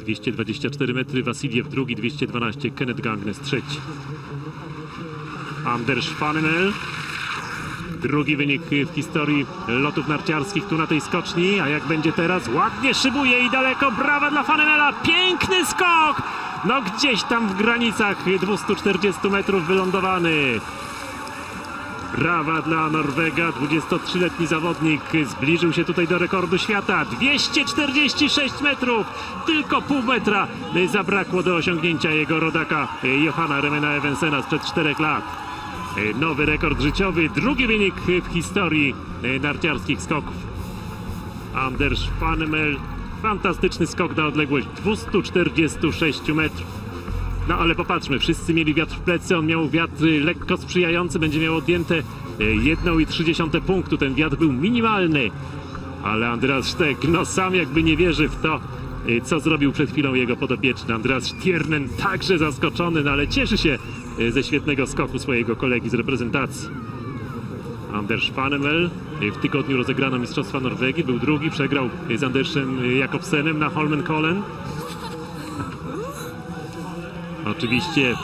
224 metry, Wasiliew drugi, 212, Kenneth Gangnes trzeci. Anders Fanenel, drugi wynik w historii lotów narciarskich tu na tej skoczni, a jak będzie teraz? Ładnie szybuje i daleko, brawa dla Fanenela, piękny skok! No gdzieś tam w granicach 240 metrów wylądowany. Brawa dla Norwega, 23-letni zawodnik zbliżył się tutaj do rekordu świata. 246 metrów, tylko pół metra zabrakło do osiągnięcia jego rodaka Johanna Remena Evensena sprzed 4 lat. Nowy rekord życiowy, drugi wynik w historii narciarskich skoków. Anders Fanemel, fantastyczny skok na odległość 246 metrów. No ale popatrzmy, wszyscy mieli wiatr w plecy, on miał wiatr lekko sprzyjający, będzie miał odjęte y, jedną i trzy dziesiąte punktu, ten wiatr był minimalny. Ale Andreas Sztek, no sam jakby nie wierzy w to, y, co zrobił przed chwilą jego podopieczny. Andreas Stiernen także zaskoczony, no ale cieszy się y, ze świetnego skoku swojego kolegi z reprezentacji. Anders Fanemel w tygodniu rozegrano Mistrzostwa Norwegii, był drugi, przegrał z Andersem Jakobsenem na Holmenkollen. Oczywiście